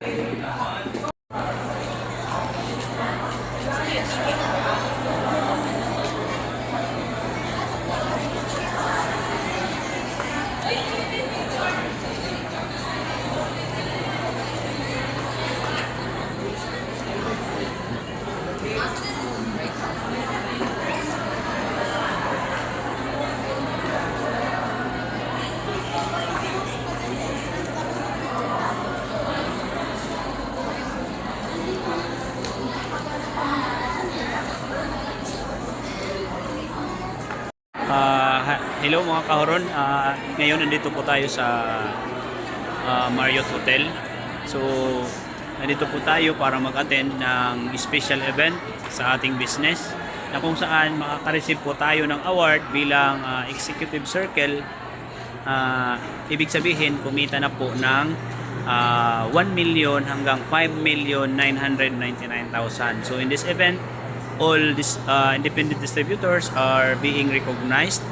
Ah, hello mga kahoron. Ah, ngayon nandito po tayo sa ah, Marriott Hotel. So, nandito po tayo para mag-attend ng special event sa ating business na kung saan makaka-receive po tayo ng award bilang ah, Executive Circle. Ah, ibig sabihin, kumita na po ng ah, 1 million hanggang 5 million 999,000. So, in this event, all these uh, independent distributors are being recognized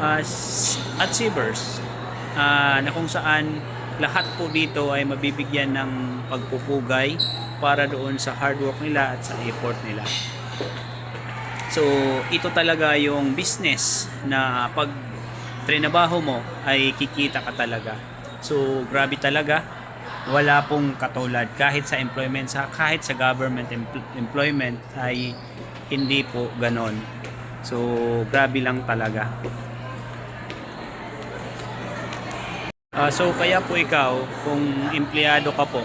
as at Sivers uh, na kung saan lahat po dito ay mabibigyan ng pagpupugay para doon sa hard work nila at sa effort nila. So, ito talaga yung business na pag trinabaho mo ay kikita ka talaga. So, grabe talaga. Wala pong katulad kahit sa employment sa kahit sa government empl- employment ay hindi po ganon. So, grabe lang talaga. Ah, so, kaya po ikaw, kung empleyado ka po,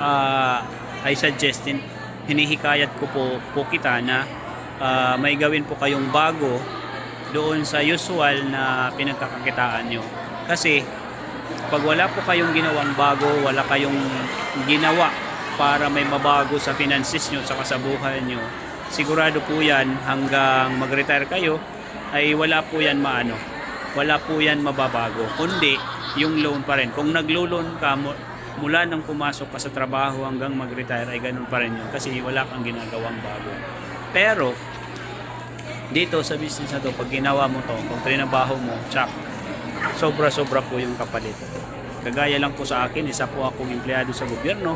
ah, I suggest, hin- hinihikayat ko po, po kita na ah, may gawin po kayong bago doon sa usual na pinagkakakitaan nyo. Kasi, pag wala po kayong ginawang bago, wala kayong ginawa para may mabago sa finances nyo sa buhay nyo, sigurado po yan hanggang mag-retire kayo ay wala po yan maano. Wala po yan mababago. Kundi yung loan pa rin. Kung naglo-loan ka mu- mula nang pumasok ka sa trabaho hanggang mag-retire ay ganun pa rin yun kasi wala kang ginagawang bago. Pero dito sa business na to, pag ginawa mo to, kung trinabaho mo, tsak, sobra-sobra po yung kapalit. Kagaya lang po sa akin, isa po akong empleyado sa gobyerno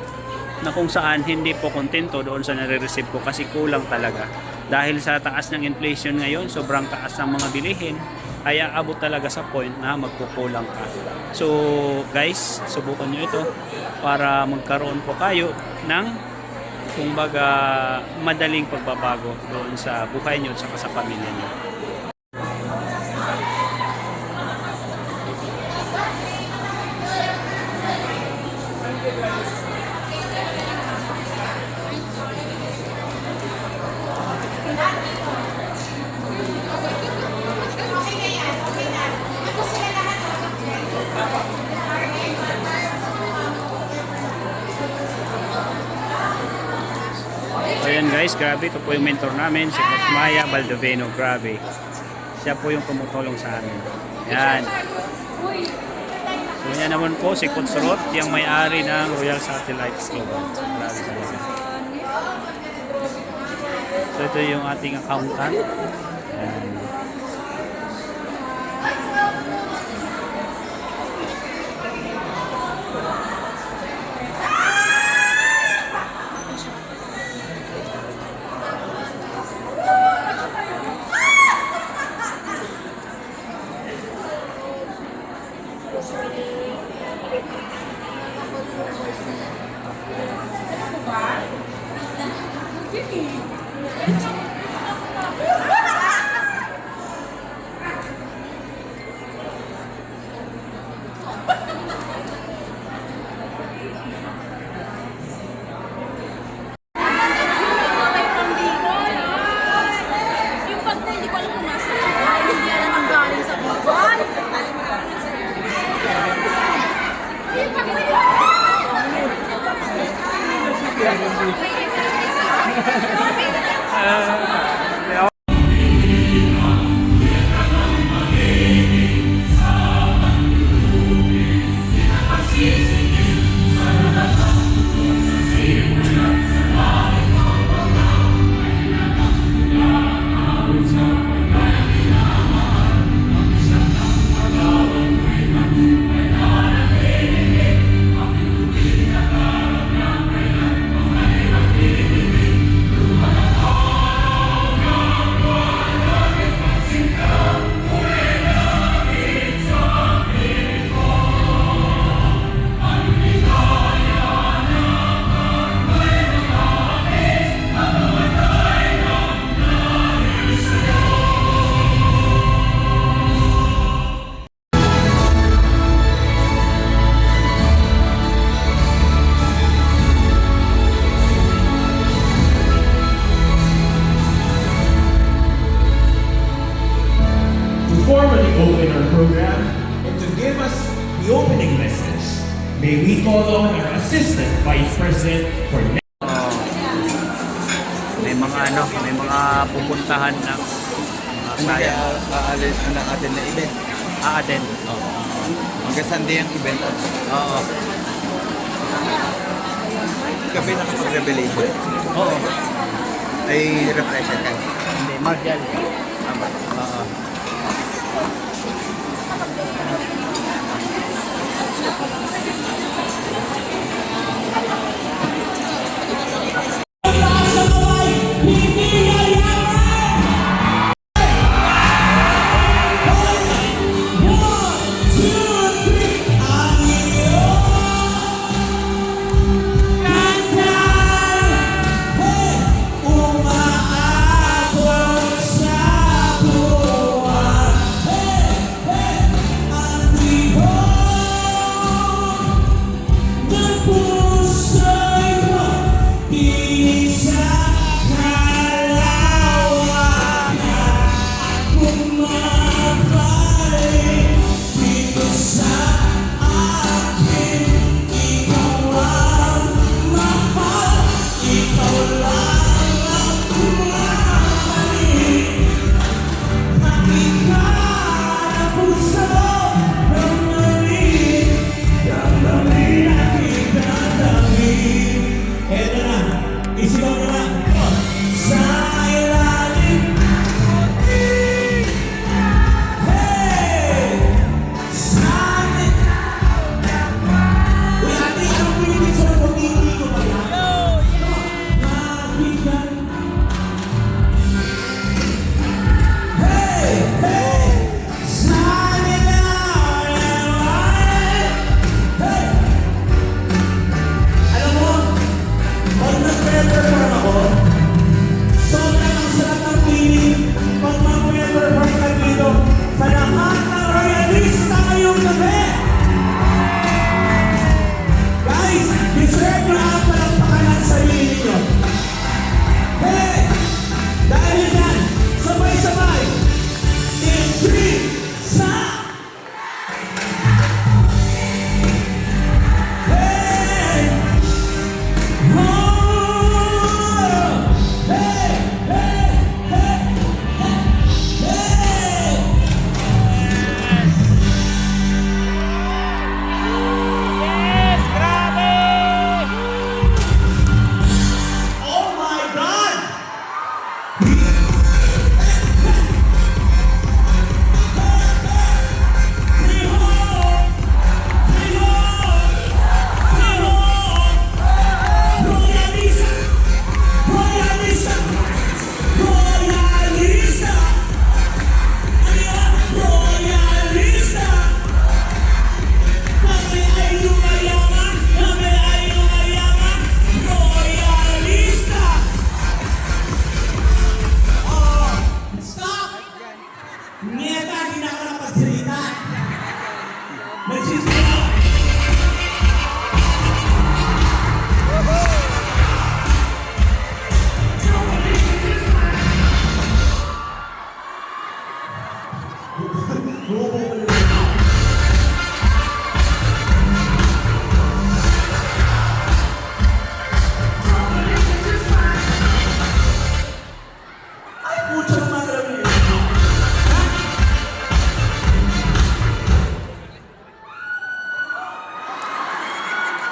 na kung saan hindi po kontento doon sa nare-receive ko kasi kulang talaga. Dahil sa taas ng inflation ngayon, sobrang taas ng mga bilihin, ay aabot talaga sa point na magkukulang ka. So guys, subukan nyo ito para magkaroon po kayo ng kumbaga madaling pagbabago doon sa buhay nyo at sa pamilya nyo. So ayan guys, grabe. Ito po yung mentor namin, si Coach Maya Baldoveno. Grabe. Siya po yung tumutulong sa amin. Yan. So yan naman po si Coach Rot, yung may-ari ng Royal Satellites Global. Grabe talaga. So ito yung ating accountant. Hanggang Sunday ang event. Oo. Gabi nakapag-revelation. Oo. Ay, refresher ka. Hindi, Martial. Tama. Oo. Eto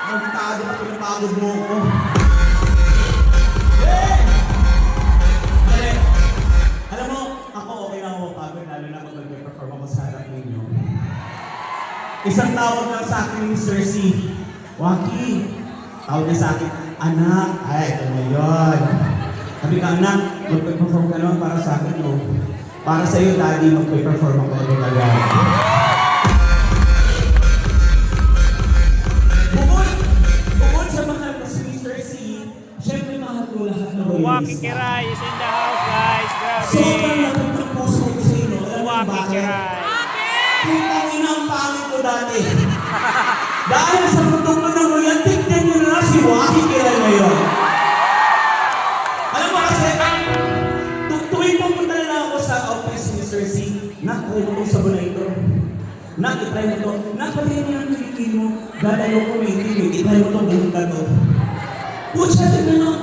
Magtado ka pinapagod mo ko. Hey! Dali. Alam mo, ako okay lang ako pagod, lalo na pag nag-perform ako sa harap ninyo. Isang tawag lang sa akin ni Sir C. Waki. Tawag niya sa akin, anak. Ay, ito na yun. Sabi ka, anak, mag-perform ka naman para sa akin, no? Para sa iyo, daddy, mag-perform ako ulit agad. Royalista. Kiray is in the house, guys. Sobrang Grabe. lapit ng puso ko sa inyo. Bakit? Kiray. Putang ina ang pangit ko dati. Dahil sa mundo ko ng royal, tignan nyo na si Waki Kiray ngayon. Alam mo kasi, tu- tuwing pumunta na ako sa office ni Sir C, nak, try mo itong sabon na ito. Nak, itry mo ito. Nak, patayin mo ng tingin mo, dadalo ko may hindi, itay mo itong buong to. Pucha, tignan mo,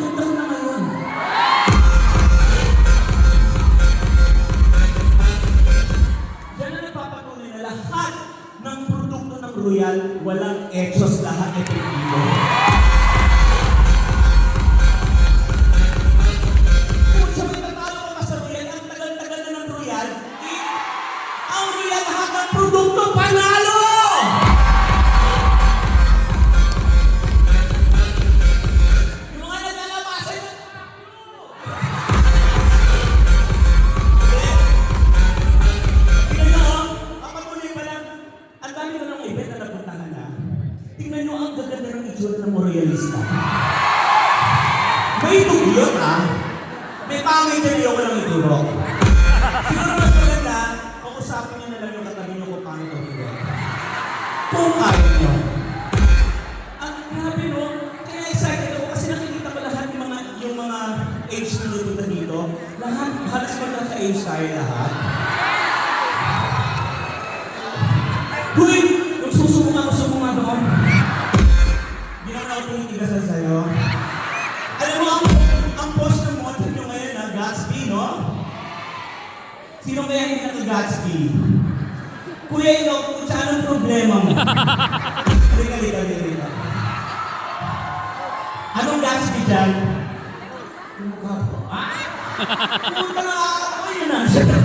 Royal, walang etchos lahat epektibo. Huy! Yung susumunga ko sumunga doon. Hindi naman ako tumitigasan sa'yo. Alam mo, ang, ang post ng motor nyo ngayon na Gatsby, no? Sino kaya hindi naka-Gatsby? Kuya, ikaw, kung saan ang problema mo? Halika, halika, halika. Anong Gatsby dyan? Yung mukha ko. Ah! Yung mga nakakatawa yun ah.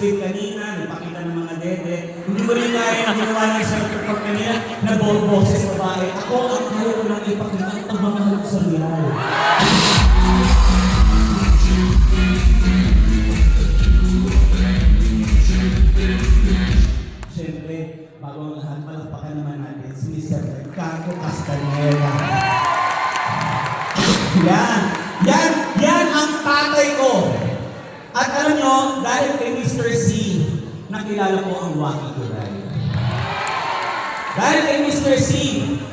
Split kanina, nagpakita ng mga dede. Hindi ko rin kaya yung ginawa ng isang perform kanina, na boses babae. Ako, ang kaya ko lang ipakita ang pagmamahal ko sa real. Siyempre, bago ang lahat, palakpakan naman natin si Mr. Ricardo Castaneda. Yan! Yan! Yan ang tatay ko! At alam nyo, dahil kay Mr. C, nakilala ko ang Waki Kuray. Dahil kay Mr. C,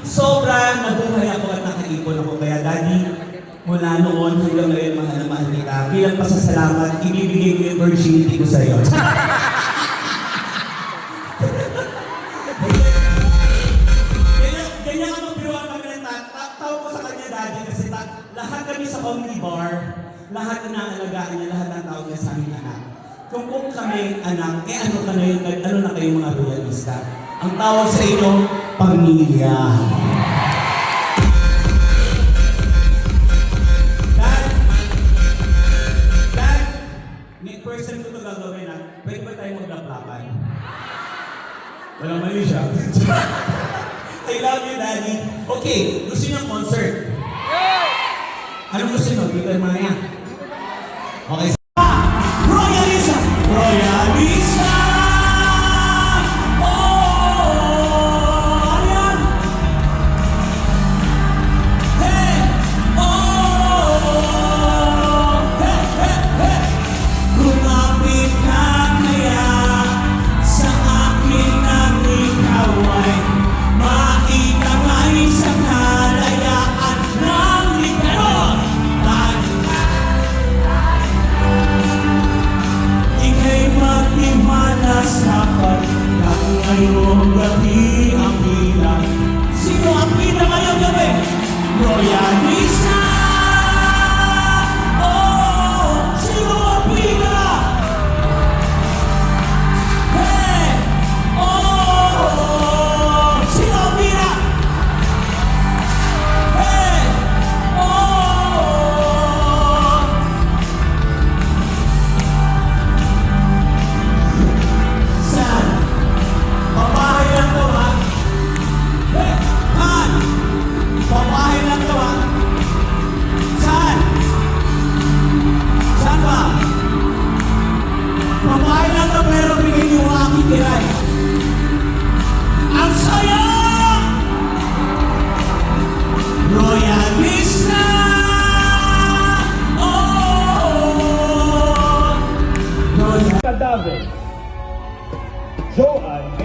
sobra nabuhay ako at nakaipon ako. Kaya daddy, mula noon hanggang ngayon mahal na mahal kita. Bilang pasasalamat, ibibigay ko yung virginity ko sa iyo. Ganyan, ang magbiruan kami ng ta- ta- tawag ko sa daddy kasi lahat kami sa comedy bar, lahat inaalagaan niya, lahat ng tawag niya sa aming anak. Kung kung kami anak, eh ano ka na yun, ano na kayo mga royalista? Ang tawag sa inyo, pamilya. Dad, Dad, first time ko ito gagawin ha, pwede ba tayo maglaplapan? Walang mali siya. I love you, Daddy. Okay, gusto niyo concert? Anong gusto niyo? Mga yan. Okay.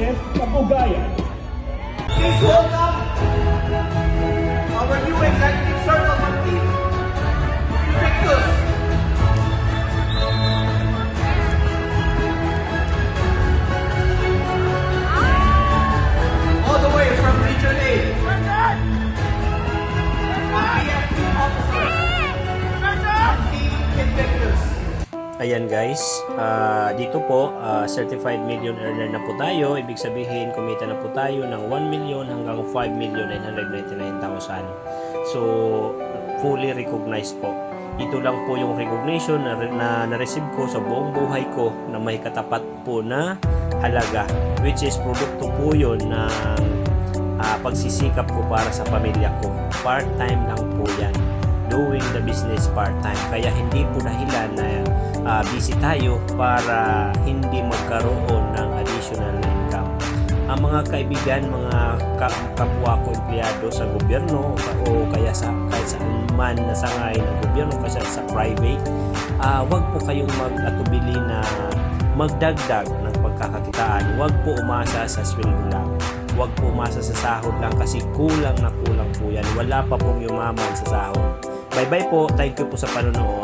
Alliance Kabugayan. Please welcome our new executive. Ayan guys, ah, dito po ah, certified million earner na po tayo. Ibig sabihin kumita na po tayo ng 1 million hanggang 5 million 999,000. So fully recognized po. Ito lang po yung recognition na, na na-receive ko sa buong buhay ko na may katapat po na halaga which is produkto po yun ng ah, pagsisikap ko para sa pamilya ko. Part-time lang po yan. Doing the business part-time. Kaya hindi po dahilan na ah, busy tayo para hindi magkaroon ng additional na income. Ang mga kaibigan, mga ka- kapwa ko empleyado sa gobyerno o kaya sa kahit saan man na sangay ng gobyerno kasi sa private, ah, wag po kayong mag-atubili na magdagdag ng pagkakakitaan. Wag po umasa sa sweldo lang. Wag po umasa sa sahod lang kasi kulang na kulang po yan. Wala pa pong yumaman sa sahod. Bye-bye po. Thank you po sa panonood.